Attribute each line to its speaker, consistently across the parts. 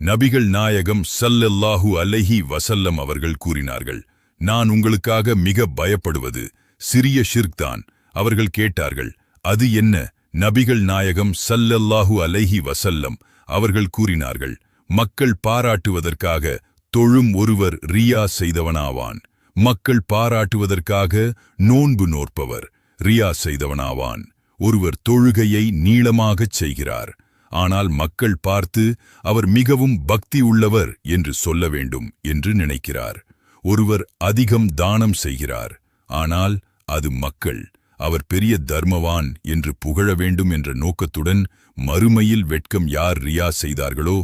Speaker 1: நபிகள் நாயகம் சல்லல்லாஹு அலைஹி வசல்லம் அவர்கள் கூறினார்கள் நான் உங்களுக்காக மிக பயப்படுவது சிறிய ஷிர்க்தான் அவர்கள் கேட்டார்கள் அது என்ன? நபிகள் நாயகம் சல்லல்லாஹு அலைஹி வசல்லம் அவர்கள் கூறினார்கள் மக்கள் பாராட்டுவதற்காக தொழும் ஒருவர் ரியா செய்தவனாவான். மக்கள் பாராட்டுவதற்காக நோன்பு நோற்பவர் ரியா செய்தவனாவான். ஒருவர் தொழுகையை நீளமாகச் செய்கிறார். ஆனால் மக்கள் பார்த்து அவர் மிகவும் பக்தி உள்ளவர் என்று சொல்ல வேண்டும் என்று நினைக்கிறார். ஒருவர் அதிகம் தானம் செய்கிறார். ஆனால் அது மக்கள். அவர் பெரிய தர்மவான் என்று புகழ வேண்டும் என்ற நோக்கத்துடன் மறுமையில் வெட்கம் யார் ரியா செய்தார்களோ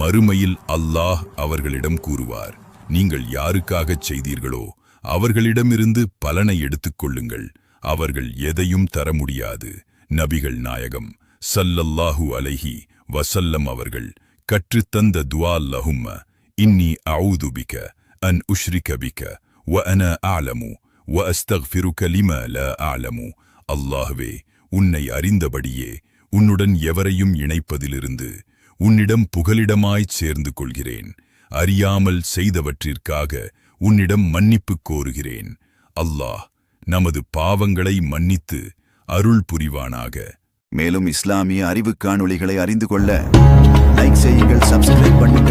Speaker 1: மறுமையில் அல்லாஹ் அவர்களிடம் கூறுவார். நீங்கள் யாருக்காகச் செய்தீர்களோ அவர்களிடமிருந்து பலனை எடுத்துக் கொள்ளுங்கள். அவர்கள் எதையும் தர முடியாது. நபிகள் நாயகம் சல்லல்லாஹு அலைஹி வசல்லம் அவர்கள் கற்றுத்தந்த துவா லஹும்ம இன்னி அவுதுபிக்க அன் உஷ்ரிகபிக்க வ அன ஆலமு வ அஸ்தக்ஃபிருக லிம ல ஆலமு அல்லாஹ்வே உன்னை அறிந்தபடியே உன்னுடன் எவரையும் இணைப்பதிலிருந்து உன்னிடம் புகலிடமாய்ச் சேர்ந்து கொள்கிறேன். அறியாமல் செய்தவற்றிற்காக உன்னிடம் மன்னிப்பு கோருகிறேன். அல்லாஹ் நமது பாவங்களை மன்னித்து அருள் புரிவானாக.
Speaker 2: மேலும் இஸ்லாமிய அறிவு காணொளிகளை அறிந்து கொள்ள லைக் செய்யுங்கள் சப்ஸ்கிரைப் பண்ணுங்கள்.